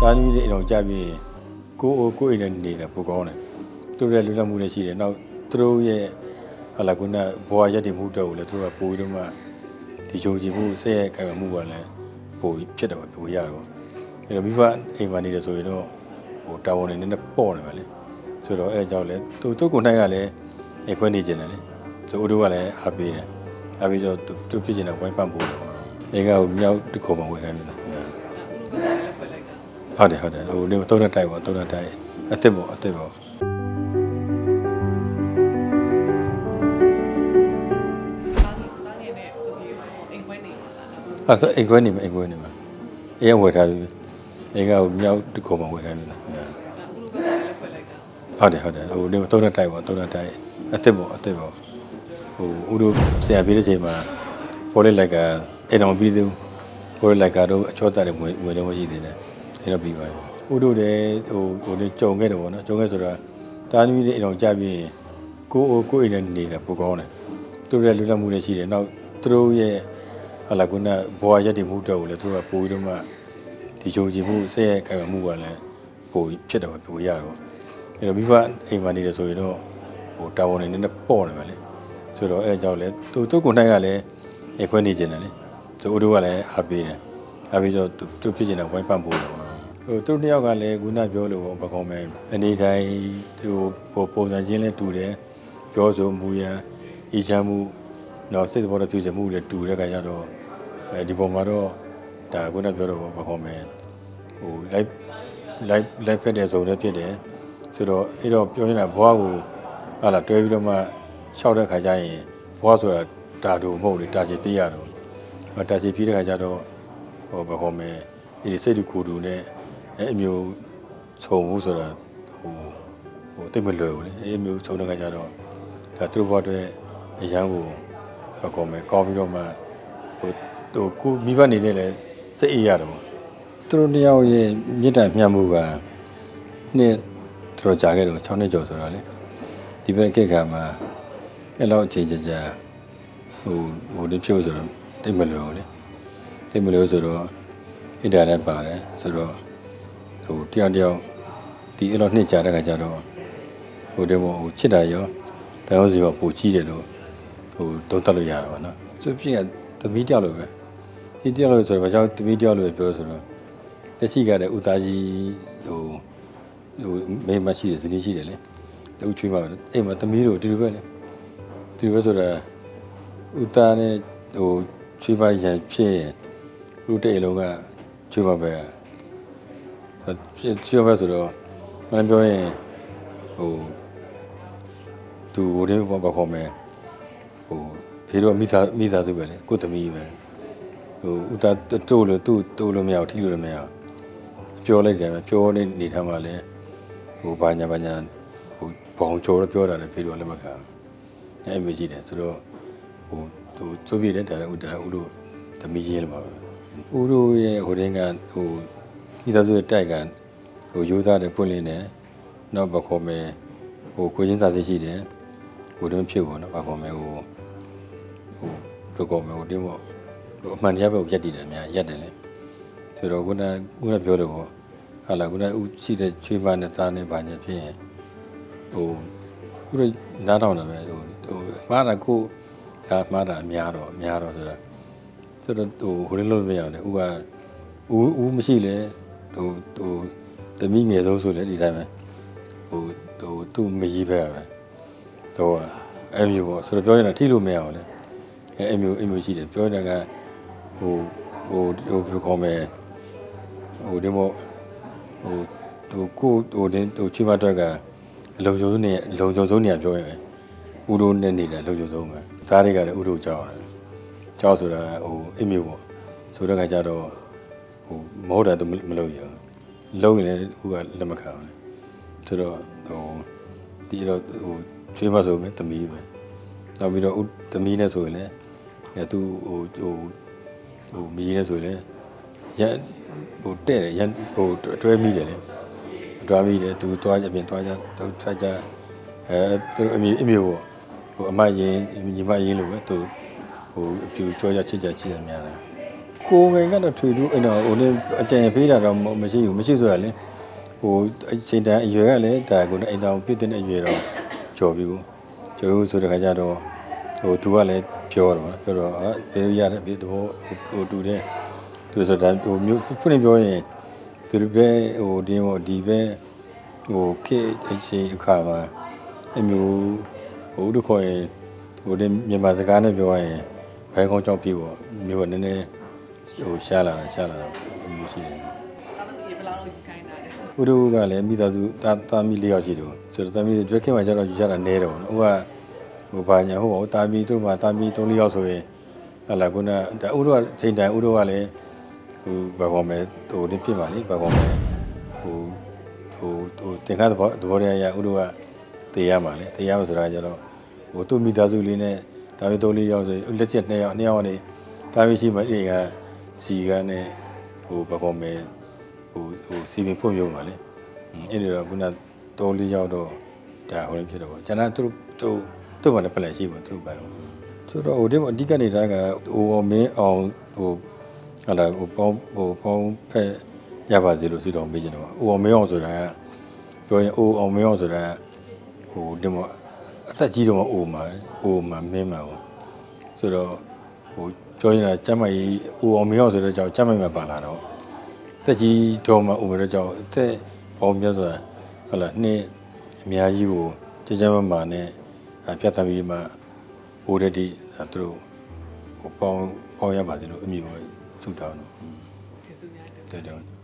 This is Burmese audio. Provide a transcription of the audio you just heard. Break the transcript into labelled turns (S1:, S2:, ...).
S1: တာသမီတွေအိမ်တော်ကြပြီးရင်ကိုယ်ကိုယ်အိမ်နဲ့နေတာပိုကောင်းတယ်သူတို့ရဲ့လွတ်လပ်မှုလည်းရှိတယ်နောက်သူတို့ရဲ့ဟာလာကုနာဘဝရက်တည်မှုတော့ကိုလည်းသူတို့ကပိုပြီးတော့မှဒီကြုံကြည်မှုစိတ်ရဲ့ခိုင်မာမှုကလည်းပိုဖြစ်တယ်ပါပိုရတော့အဲ့တော့မိဘအိမ်မှာနေတယ်ဆိုရင်တော့ဟိုတာဝန်တွေနည်းနည်းပေါ့နေပါလေဆိုတော့အဲ့ဒါကြောင့်လည်းသူသူကိုယ်နိုင်ကလည်းအိမ်ခွဲနေကျင်တယ်လေဆိုဦးတို့ကလည်းအားပေးတယ်အားပြီးတော့သူသူဖြစ်ကျင်တဲ့ဝိုင်းပန့်ဖို့တော့အိမ်ကမြောက်တစ်ခုမှဝယ်တိုင်းပြီလား ဟုတ်တယ်ဟုတ်တယ်ဟိုနေသုံးတဲ့တိုက်ပေါ့သုံးတဲ့တိုက်အစ်စ်ပေါ့အစ်စ်ပေါ့
S2: တားငယ်နဲ့ဆိုပြီးအိမ်ခွဲနေပါလား
S1: အဲ့ဒါအိမ်ခွဲနေမှာအိမ်ခွဲနေမှာအိမ်ကဝယ်ထားပြီအိမ်ကမြောက်တစ်ခုမှဝယ်ထားပြီလား
S2: အခုလိုပဲလက်ဖွဲ့လိုက်တာ
S1: ဟုတ်တယ်ဟုတ်တယ်ဟိုနေသုံးတဲ့တိုက်ပေါ့သုံးတဲ့တိုက်အစ်စ်ပေါ့အစ်စ်ပေါ့ဟိုဦးတို့ဆရာပြေးတဲ့ချိန်မှာပေါ်လေးလိုက်ကအိမ်တော်ပြီးသေးဘူးပေါ်လေးလိုက်ကတော့အချောတတ်တယ်ဝင်ဝင်တော့မရှိသေးတယ် အဲ့တော့ပြီးပါပြီဦးတို့လည်းဟိုဟိုနေကြုံခဲ့တယ်ပေါ့နော်ကြုံခဲ့ဆိုတာတာသမီတွေအိမ်တော်ကြပြီးရင်ကိုယ်ကိုယ်အိမ်နဲ့နေတာပိုကောင်းတယ်သူတို့ရဲ့လွတ်လပ်မှုလည်းရှိတယ်နောက်သူတို့ရဲ့ဟာလာကုနာဘဝရက်တည်မှုတော့ကိုလည်းသူတို့ကပိုပြီးတော့မှဒီကြုံကြည်မှုစိတ်ရဲ့ခိုင်မာမှုကလည်းပိုဖြစ်တယ်ပါပိုရတော့အဲ့တော့မိဘအိမ်မှာနေတယ်ဆိုရင်တော့ဟိုတာဝန်တွေနည်းနည်းပေါ့နေပါလေဆိုတော့အဲ့ဒါကြောင့်လည်းသူသူကိုယ်နိုင်ကလည်းအိမ်ခွဲနေကျင်တယ်လေသူတို့ကလည်းအားပေးတယ်အားပြီးတော့သူသူဖြစ်ကျင်တဲ့ဝိုင်းပန့်ဖို့တော့ ဟိုသူတို့နှစ်ယောက်ကလည်းခုနပြောလို့ပေါ့ဘာကောင်းမဲအနေတိုင်းသူဟိုပုံစံချင်းလည်းတူတယ်ပြောဆိုမူရန်အေးချမ်းမှုတော့စိတ်သဘောတပြည့်စုံမှုတွေတူတဲ့ခါကျတော့အဲဒီပုံမှာတော့ဒါခုနပြောတော့ဘာခေါ်မလဲဟို live live live ဖက်တဲ့ဇုံတွေဖြစ်တယ်ဆိုတော့အဲ့တော့ပြောနေတာဘွားကိုဟာလာတွဲပြီးတော့မှရှောက်တဲ့ခါကျရင်ဘွားဆိုတာတာတူမဟုတ်လေတာစီပြရတော့တာစီပြတဲ့ခါကျတော့ဟိုဘာခေါ်မလဲဒီစိတ်တူကိုယ်တူနဲ့ အဲ့အမျိုးခြုံမှုဆိုတာဟိုဟိုတိတ်မလွယ်ဘူးလေအဲ့အမျိုးခြုံတဲ့ခါကျတော့ဒါသူတို့ဘွားတွေအရန်ကိုဟောကောင်းမယ်ကောင်းပြီးတော့မှဟိုဟိုကိုမိဘနေနဲ့လည်းစိတ်အေးရတယ်ပေါ့သူတို့တယောက်ရဲ့မြစ်တိုင်မျှမှုကနှစ်တော်ကြာခဲ့တော့6နှစ်ကျော်ဆိုတော့လေဒီဘက်ကိတ်ခါမှာအဲ့လောက်အချိန်ကြာကြာဟိုဟိုဒီဖြိုးဆိုတော့တိတ်မလို့လေတိတ်မလို့ဆိုတော့ဣဒါလည်းပါတယ်ဆိုတော့ ဟိုတယောက်တယောက်ဒီအဲ့လောက်နှစ်ကြာတဲ့ခါကျတော့ဟိုဒီမို့ဟိုချစ်တာရောတန်ရုံးစီရောပူကြီးတယ်လို့ဟိုတုံးတက်လို့ရတာပါနော်သူဖြစ်ကသမီးတယောက်လိုပဲဒီတယောက်လိုဆိုတော့ဘာကြောင့်သမီးတယောက်လိုပဲပြောဆိုတော့လက်ရှိကလည်းဦးသားကြီးဟိုဟိုမိန်းမရှိတယ်ဇနီးရှိတယ်လေတူချွေးမှာအိမ်မှာသမီးတို့ဒီလိုပဲလေဒီလိုပဲဆိုတော့ဦးသားနဲ့ဟိုချွေးပါရန်ဖြစ်ရင်လူတဲ့လုံးကချွေးပါပဲ ဖြစ်ချွေးပါဆိုတော့မင်းပြောရင်ဟိုသူဟိုတင်းဘာခေါ်မလဲဟိုဖေတော့မိသားမိသားစုပဲလေကိုယ်သမီးပဲဟိုဥတာတိုးလို့သူ့တိုးလို့မရဘူးထိလို့လည်းမရဘူးပြောလိုက်တယ်ပဲပြောနေနေထားမှလည်းဟိုဘာညာဘာညာဟိုဘောင်ကျော်တော့ပြောတာလည်းဖေတော့လည်းမခံဘူးအဲ့မျိုးကြည့်တယ်ဆိုတော့ဟိုသူသူပြည့်တဲ့ဒါဥတာဥလို့သမီးချင်းလည်းပါပဲဥတို့ရဲ့ဟိုတင်းကဟို မိသားစုရဲ့တိုက်ကဟိုယူသားတဲ့ပွင့်လင်းတယ်နောက်ဘခေါ်မယ်ဟိုကိုချင်းစာစိတ်ရှိတယ်ဟိုတုန်းဖြစ်ပေါ့နော်ဘာကောမဲဟိုဟိုဘယ်ကောမဲဟိုတင်းပေါ့ဟိုအမှန်တရားပဲကိုရက်တည်တယ်အများရက်တယ်လေဆိုတော့ခုနခုနပြောတယ်ပေါ့ဟာလာခုနဥရှိတဲ့ချွေးမနဲ့သားနဲ့ဘာညာဖြစ်ရင်ဟိုခုရနားထောင်တာပဲဟိုဟိုမှားတာကိုဒါမှားတာအများတော့အများတော့ဆိုတာဆိုတော့ဟိုဟိုရင်းလို့မရဘူးဥကဥဥမရှိလေ ဟိုဟိုတမိငယ်ဆုံးဆိုလေဒီတိုင်းပဲဟိုဟိုသူ့မကြီးပဲပဲတော့အဲ့မျိုးပေါ့ဆိုတော့ပြောရင်တော့ထိလို့မရအောင်လေအဲ့အဲ့မျိုးအဲ့မျိုးရှိတယ်ပြောနေတာကဟိုဟိုဟိုပြောကောင်းမယ်ဟိုဒီမို့ဟိုဟိုကိုဟိုတင်းဟိုချိမအတွက်ကအလုံချုံဆုံးနေအလုံချုံဆုံးနေရပြောရင်ဥဒိုနဲ့နေတယ်လုံချုံဆုံးပဲသားတွေကလည်းဥဒိုကြောက်တယ်ကြောက်ဆိုတာဟိုအဲ့မျိုးပေါ့ဆိုတော့ကကြတော့ ဟိုမဟုတ်တာသူမလုပ်ရဘူးလုံးရင်လည်းဥကလက်မခံအောင်လေဆိုတော့ဟိုဒီတော့ဟိုချွေးမဆိုမယ်တမီးပဲနောက်ပြီးတော့ဥတမီးနဲ့ဆိုရင်လည်းအဲသူဟိုဟိုဟိုမီးနဲ့ဆိုရင်လည်းရန်ဟိုတဲ့တယ်ရန်ဟိုအတွဲမိတယ်လေအတွဲမိတယ်သူသွားကြပြင်သွားကြသူထွက်ကြအဲသူအမျိုးအမျိုးပေါ့ဟိုအမရင်ညီမရင်လို့ပဲသူဟိုအပြူကြောကြချစ်ကြချစ်ရများတယ် ကိုယ်ငယ်ကတော့ထွေတူအဲ့တော့ဟိုလေအကြံဖေးတာတော့မရှိဘူးမရှိဆိုရလေဟိုအချိန်တန်အရွယ်ကလည်းဒါကိုအိမ်တော်ပြည့်တဲ့အရွယ်တော့ကြော်ပြီကိုကြော်ဘူးဆိုတဲ့ခါကျတော့ဟိုသူကလည်းပြောတော့ပြောတော့အာဘယ်လိုရတယ်ဘယ်တော့ဟိုတူတယ်သူဆိုတာဟိုမျိုးဖွင့်ပြောရင်သူပဲဟိုဒီဟိုဒီပဲဟိုခေအချိန်အခါမှာအမျိုးဟိုတို့ခေါ်ရင်ဟိုဒီမြန်မာစကားနဲ့ပြောရရင်ဘယ်ကောင်ကြောင့်ပြီပေါ့မျိုးကနည်းနည်း ဟိုရှားလာတာရှားလာတာအမျိုးရှိတယ်
S2: တာသမီးဘယ်လောက်လောက်ခိုင်းတာလဲ။
S1: ဥဒုကလည်းမိသားစုတာတာမီလေးယောက်ရှိတယ်။ဆိုတော့တာမီကျွဲခင်မှာကျတော့ယူရတာနဲတယ်ပေါ့နော်။ဟိုကဟိုဘာညာဟိုကတာမီတို့မှာတာမီ3လေးယောက်ဆိုရင်ဟလာခုနဒါဥဒုကချိန်တိုင်ဥဒုကလည်းဟိုဘာကောမဲဟိုဒီဖြစ်ပါလေဘာကောမဲဟိုဟိုဟိုတင်ကားသဘောသဘောရရဥဒုကတေးရမှာလေတေးရမှာဆိုတာကျတော့ဟိုသူ့မိသားစုလေးနဲ့တာမီ3လေးယောက်ဆိုလက်ချက်2ယောက်2ယောက်ကနေတာမီရှိမှအိမ်က စီကနဲ့ဟိုဘာကောမဲဟိုဟိုစီပင်ဖွံ့ဖြိုးမှာလေအဲ့ဒီတော့ခုန၃လေးရောက်တော့ဒါဟိုလည်းဖြစ်တော့ပေါ့ကျွန်တော်သူတို့သူတို့သူ့ဘာလဲဖလက်ရှိပါသူတို့ပိုင်ပါဆိုတော့ဟိုဒီမှာအဓိကနေတာကဟိုမင်းအောင်ဟိုဟာလာဟိုပေါင်းဟိုပေါင်းဖက်ရပါစေလို့စီတော်မေးချင်တယ်ပေါ့ဟိုမင်းအောင်ဆိုတာကပြောရင်အိုအောင်မင်းအောင်ဆိုတာဟိုဒီမှာအသက်ကြီးတော့အိုမှာအိုမှာမင်းမှာပေါ့ဆိုတော့ဟို ပြောရင်ကျမ်းမကြီးအိုအောင်မင်းအောင်ဆိုတော့ကြောင့်ကျမ်းမကြီးမှာပါလာတော့တက်ကြီးတော်မှာဥပဒေကြောင့်အသက်ပေါင်းမြတ်စွာဟုတ်လားနှစ်အများကြီးကိုကြကြမမာနဲ့ပြတ်သမီးမှာဟိုရတိသူတို့ဟိုပေါင်းပေါင်းရပါစေလို့အမိကိုဆုတောင်းတော့
S2: ကျေးဇူးများတင်
S1: တဲ့တော့